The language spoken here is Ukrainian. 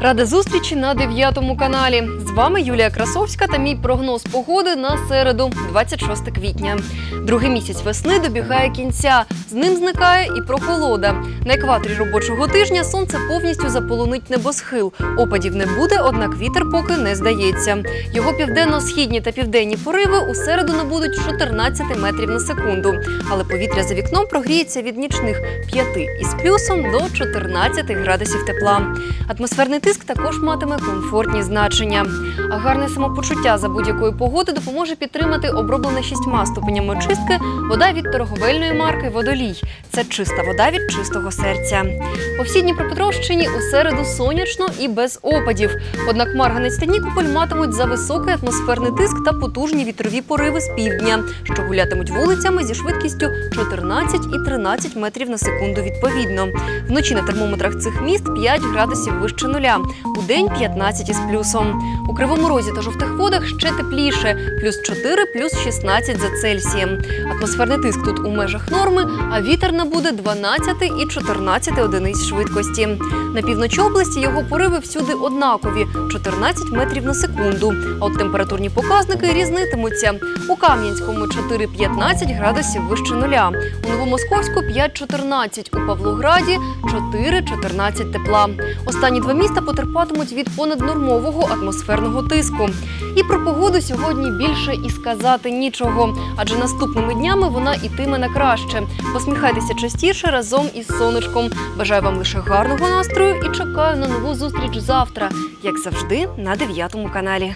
Рада зустрічі на 9 каналі. З вами Юлія Красовська та мій прогноз погоди на середу, 26 квітня. Другий місяць весни добігає кінця. З ним зникає і прохолода. На екваторі робочого тижня сонце повністю заполонить небосхил. Опадів не буде, однак вітер поки не здається. Його південно-східні та південні пориви у середу набудуть 14 метрів на секунду. Але повітря за вікном прогріється від нічних 5 із плюсом до 14 градусів тепла. Атмосферний тиск також матиме комфортні значення. А гарне самопочуття за будь-якої погоди допоможе підтримати оброблена шістьма ступенями очистки вода від торговельної марки Водолій. Це чиста вода від чистого серця. По всій Дніпропетровщині у середу сонячно і без опадів. Однак Марганець та Нікополь матимуть за високий атмосферний тиск та потужні вітрові пориви з півдня, що гулятимуть вулицями зі швидкістю 14 і 13 метрів на секунду відповідно. Вночі на термометрах цих міст 5 градусів вище нуля, у день 15 із плюсом. У Кривому Розі та жовтих водах ще тепліше, плюс 4, плюс 16 за Цельсієм. Атмосферний тиск тут у межах норми, а вітер набуде 12 і 14 одиниць швидкості. На півночі області його пориви всюди однакові 14 метрів на секунду. А от температурні показники різнитимуться. У Кам'янському 4-15 градусів вище нуля. У Новомосковську 5-14, у Павлограді 4-14 тепла. Останні два міста потерпатимуть від понаднормового атмосферного тиску. І про погоду сьогодні більше і сказати нічого, адже наступними днями вона ітиме на краще. Посміхайтеся частіше разом із сонечком. Бажаю вам лише гарного настрою і чекаю на нову зустріч завтра, як завжди, на 9 каналі.